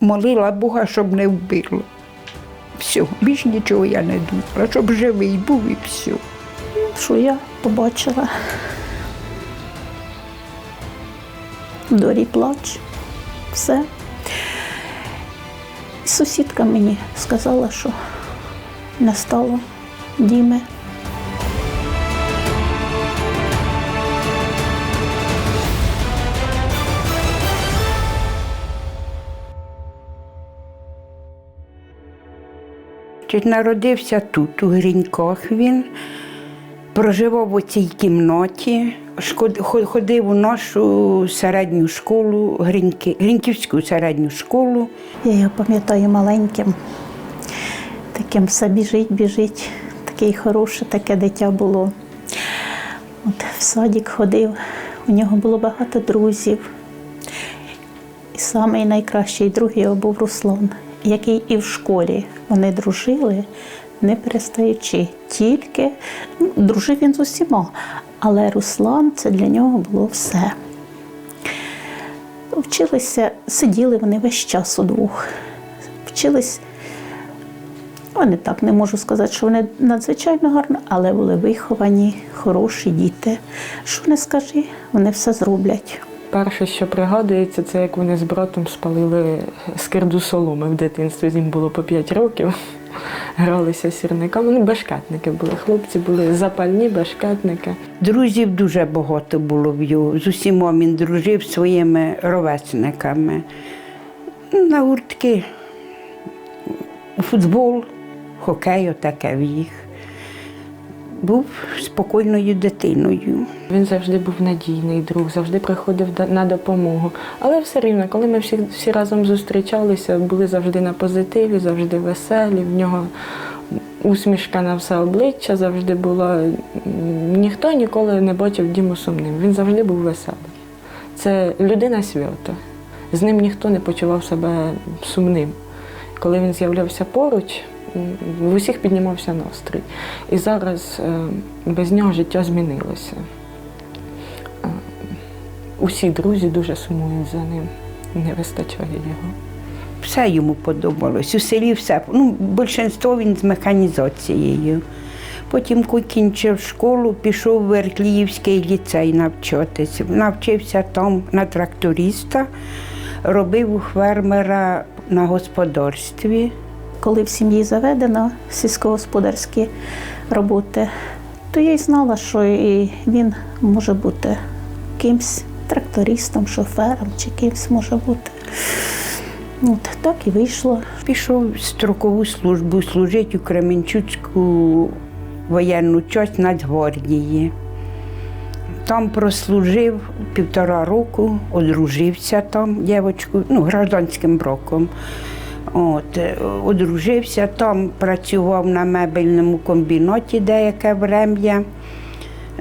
Молила Бога, щоб не вбило. Все, більш нічого я не думала, щоб живий був і все. що я побачила. Дорі плач, все. Сусідка мені сказала, що не стало Діми. Народився тут, у Гріньках він, проживав у цій кімнаті, ходив у нашу середню школу, Гріньки, Гріньківську середню школу. Я його пам'ятаю маленьким. Таким все біжить, біжить. Такий хороше, таке дитя було. От в садик ходив, у нього було багато друзів. І найкращий друг його був Руслан, який і в школі вони дружили, не перестаючи. Тільки ну, дружив він з усіма, але Руслан це для нього було все. Вчилися, сиділи вони весь час удвох. Вчились, вони так не можу сказати, що вони надзвичайно гарні, але були виховані, хороші діти. Що не скажи, вони все зроблять. Перше, що пригадується, це як вони з братом спалили скирду соломи в дитинстві. Їм було по 5 років. Гралися сірниками. Ну, бешкетники були. Хлопці були запальні бешкетники. Друзів дуже багато було в його. З усіма він дружив своїми ровесниками. На гуртки, футбол, хокей, таке в їх. Був спокійною дитиною. Він завжди був надійний друг, завжди приходив на допомогу. Але все рівно, коли ми всі, всі разом зустрічалися, були завжди на позитиві, завжди веселі. В нього усмішка на все обличчя завжди була. Ніхто ніколи не бачив Діму сумним. Він завжди був веселий. Це людина свята. З ним ніхто не почував себе сумним. Коли він з'являвся поруч, в усіх піднімався настрій. І зараз е, без нього життя змінилося. Е, Усі друзі дуже сумують за ним, не вистачає його. Все йому подобалось. У селі все. Ну, більшість він з механізацією. Потім коли кінчив школу, пішов в Веркліївський ліцей навчатися. Навчився там на тракториста, робив у фермера на господарстві. Коли в сім'ї заведено сільськогосподарські роботи, то я й знала, що і він може бути кимсь трактористом, шофером чи кимсь може бути. От так і вийшло. Пішов в строкову службу служити у Кременчуцьку воєнну часть Нацгвардії. Там прослужив півтора року, одружився там дівчинкою, ну, гражданським браком. От, е, одружився, там працював на мебельному комбінаті деяке врем'я.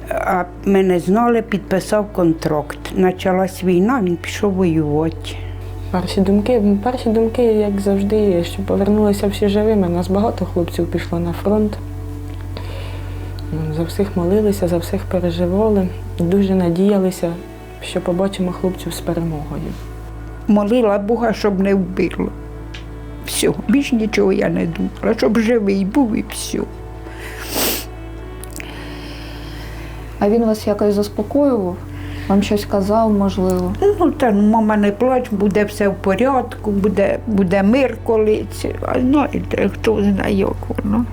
А ми не знали, підписав контракт. Почалась війна, він пішов воювати. Перші думки, перші думки, як завжди, що повернулися всі живими. У нас багато хлопців пішло на фронт. За всіх молилися, за всіх переживали. Дуже надіялися, що побачимо хлопців з перемогою. молила Бога, щоб не вбило. Все, більш нічого я не думала, щоб живий був і все. А він вас якось заспокоював? Вам щось казав, можливо? Ну, та ну, мама не плач, буде все в порядку, буде, буде мир колись. А знаєте, хто знає, як воно,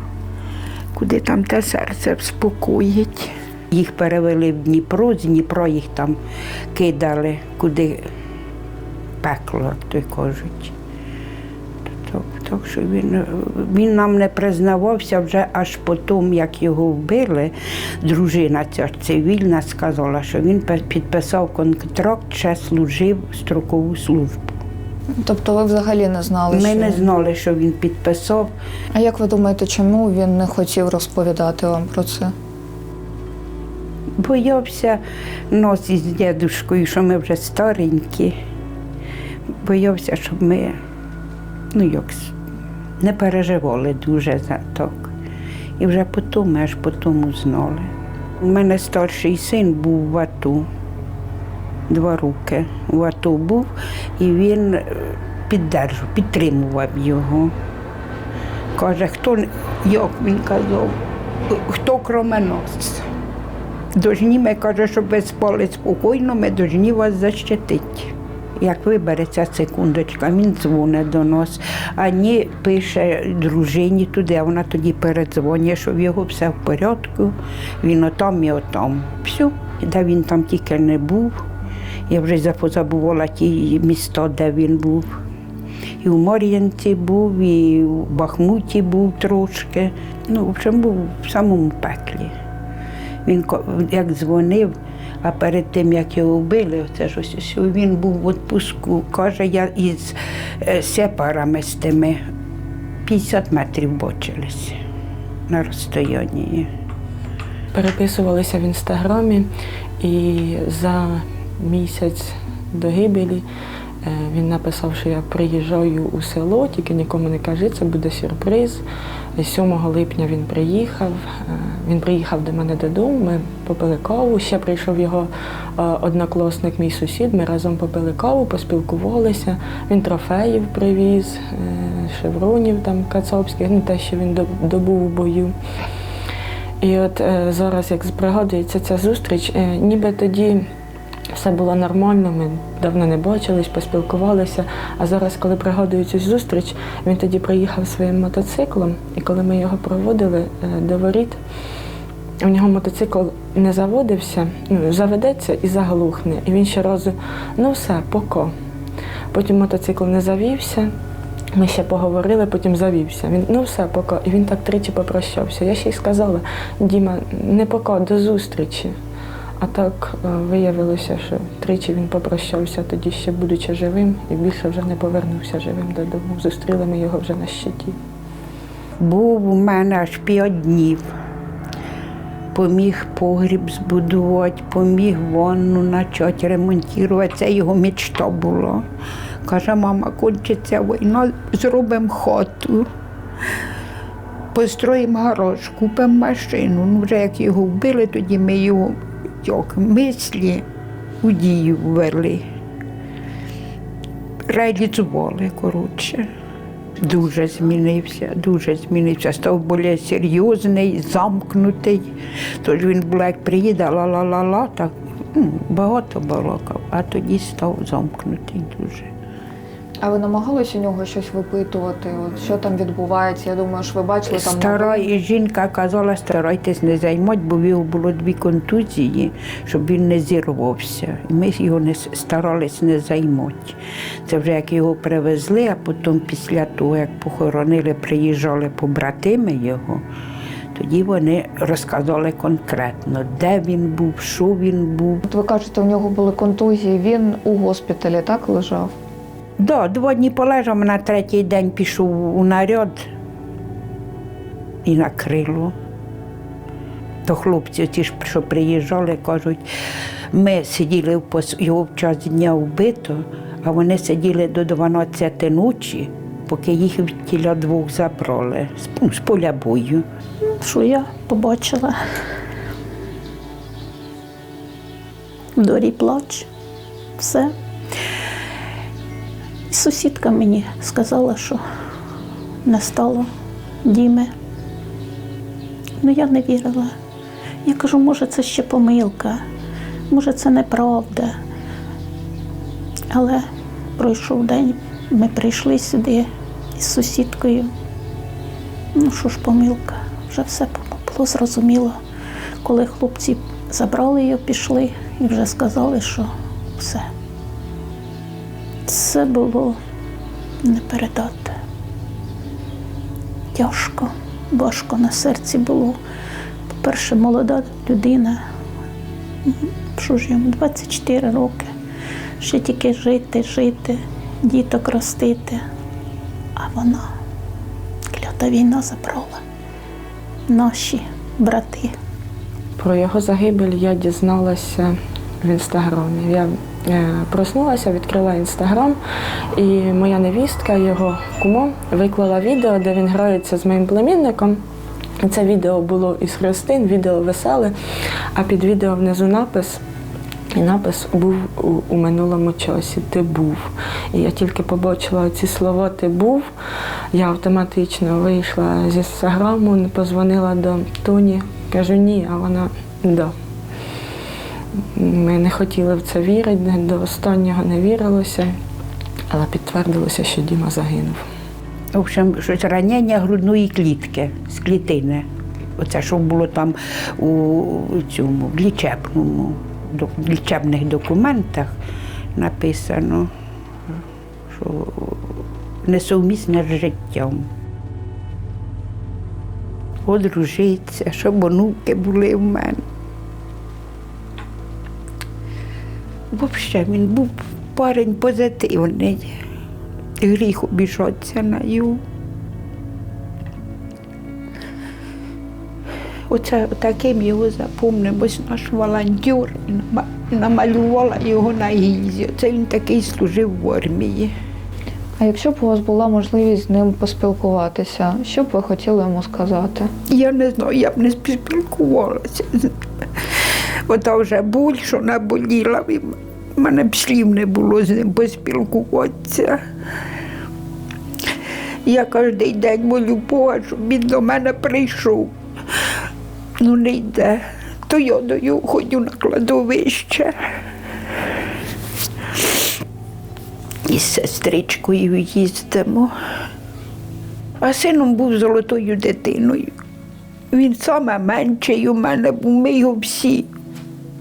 куди там те серце вспокоїть. Їх перевели в Дніпро, з Дніпра їх там кидали, куди пекло, як то й кажуть. Так, що він, він нам не признавався вже аж потім, як його вбили. Дружина ця цивільна сказала, що він підписав контракт, ще служив строкову службу. Тобто ви взагалі не знали, Ми що не знали, що він підписав. А як ви думаєте, чому він не хотів розповідати вам про це? Боявся нас із дідушкою, що ми вже старенькі. Боявся, щоб ми ну, як, не переживали дуже за так. І вже потім, аж потім знали. У мене старший син був в АТО, два роки в АТО був, і він е, піддержував, підтримував його. Каже, хто як він казав, хто кроме нас. Дожні ми каже, щоб ви спали спокійно, ми дожні вас защитити. Як вибереться секундочка, він дзвонить до нас, а ні пише дружині туди, а вона тоді передзвонює, що в його все в порядку, він отам і отам. Все, де він там тільки не був. Я вже запозабувала ті міста, де він був. І в Мар'янці був, і в Бахмуті був трошки. Ну, в общем, був в самому пеклі. Він як дзвонив, а перед тим, як його вбили, це ж ось він був в відпуску. Каже, я із е, сепарами з тими 50 метрів бачились на розстоянні. Переписувалися в інстаграмі, і за місяць до гибелі він написав, що я приїжджаю у село, тільки нікому не кажи, це буде сюрприз. 7 липня він приїхав. е, Він приїхав до мене додому, ми попили каву. Ще прийшов його е, однокласник, мій сусід. Ми разом попили каву, поспілкувалися. Він трофеїв привіз, е, шевронів там кацапських, ну те, що він добув у бою. І от е, зараз, як пригадується ця зустріч, е, ніби тоді все було нормально, ми давно не бачились, поспілкувалися. А зараз, коли пригадую цю зустріч, він тоді приїхав своїм мотоциклом, і коли ми його проводили е, до воріт, у нього мотоцикл не заводився, ну, заведеться і заглухне. І він ще разу, ну все, поко. Потім мотоцикл не завівся. Ми ще поговорили, потім завівся. Він ну все, пока. І він так тричі попрощався. Я ще й сказала, Діма, не пока, до зустрічі. А так е, виявилося, що тричі він попрощався, тоді ще будучи живим, і більше вже не повернувся живим додому. Зустріли ми його вже на щиті. Був у мене аж п'ять днів. Поміг погріб збудувати, поміг ванну почати ремонтувати. Це його мечта була. Каже, мама, кончиться війна, зробимо хату, построїмо гараж, купимо машину. Ну, вже як його вбили, тоді ми його як, мислі у дію ввели. Реалізували, коротше. Дуже змінився, дуже змінився. Став більш серйозний, замкнутий. Тож він був, як приїде, ла-ла-ла-ла, так багато балакав, а тоді став замкнутий дуже. А ви намагались у нього щось випитувати? От що там відбувається? Я думаю, що ви бачили там Стара жінка казала, старайтесь не займати, бо в його було дві контузії, щоб він не зірвався. І ми його не старались не займати. Це вже як його привезли, а потім після того, як похоронили, приїжджали побратими його. Тоді вони розказали конкретно, де він був, що він був. От ви кажете, у нього були контузії. Він у госпіталі так лежав. Да, два дні полежав, на третій день пішов у наряд і накрило. То хлопці ті що приїжджали, кажуть, ми сиділи його в час дня вбито, а вони сиділи до 12 ночі, поки їх від тіля двох забрали з поля бою. що я побачила. Дорі плач, все. Сусідка мені сказала, що не стало Діми. Ну я не вірила. Я кажу, може, це ще помилка, може, це неправда. Але пройшов день, ми прийшли сюди із сусідкою. Ну що ж, помилка, вже все було зрозуміло. Коли хлопці забрали його, пішли і вже сказали, що все. Це було не передати. Тяжко, важко на серці було. По-перше, молода людина, що ж йому 24 роки, ще тільки жити, жити, діток ростити. А вона клята війна забрала наші брати. Про його загибель я дізналася в інстаграмі. Я проснулася, відкрила інстаграм, і моя невістка, його кумо, виклала відео, де він грається з моїм племінником. Це відео було із Христин, відео веселе, а під відео внизу напис І напис був у, у минулому часі Ти був. І я тільки побачила ці слова Ти був. Я автоматично вийшла з інстаграму, позвонила до Тоні. Кажу, ні, а вона да. Ми не хотіли в це вірити, до останнього не вірилося, але підтвердилося, що Діма загинув. В общем, щось ранення грудної клітки з клітини. Оце, що було там у цьому в лічебному, в лічебних документах написано, що несовмісне з життям. Одружитися, щоб онуки були в мене. Взагалі, він був парень позитивний. Гріх обіжатися на його. Оце таким його запомнив ось наш волонтер намалювала його на гільзі. Це він такий служив в армії. А якщо б у вас була можливість з ним поспілкуватися, що б ви хотіли йому сказати? Я не знаю, я б не спілкувалася. Ота вже боль, що наболіла, в мене б слів не було з ним поспілкуватися. Я кожен день молю Бога, щоб він до мене прийшов. Ну не йде. То я до його ходжу на кладовище. Із сестричкою їздимо. А сином був золотою дитиною. Він саме менший у мене був, ми його всі.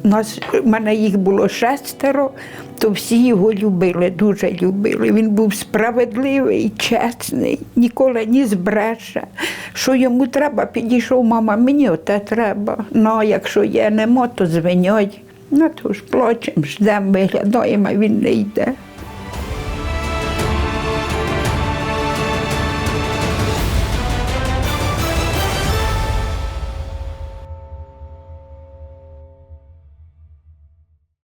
Нас, у мене їх було шестеро, то всі його любили, дуже любили. Він був справедливий, чесний, ніколи не збреше. Що йому треба, підійшов, мама, мені оте треба. Ну, якщо є нема, то звиньой. Ну, то ж плачемо, ждемо, виглядаємо, а він не йде.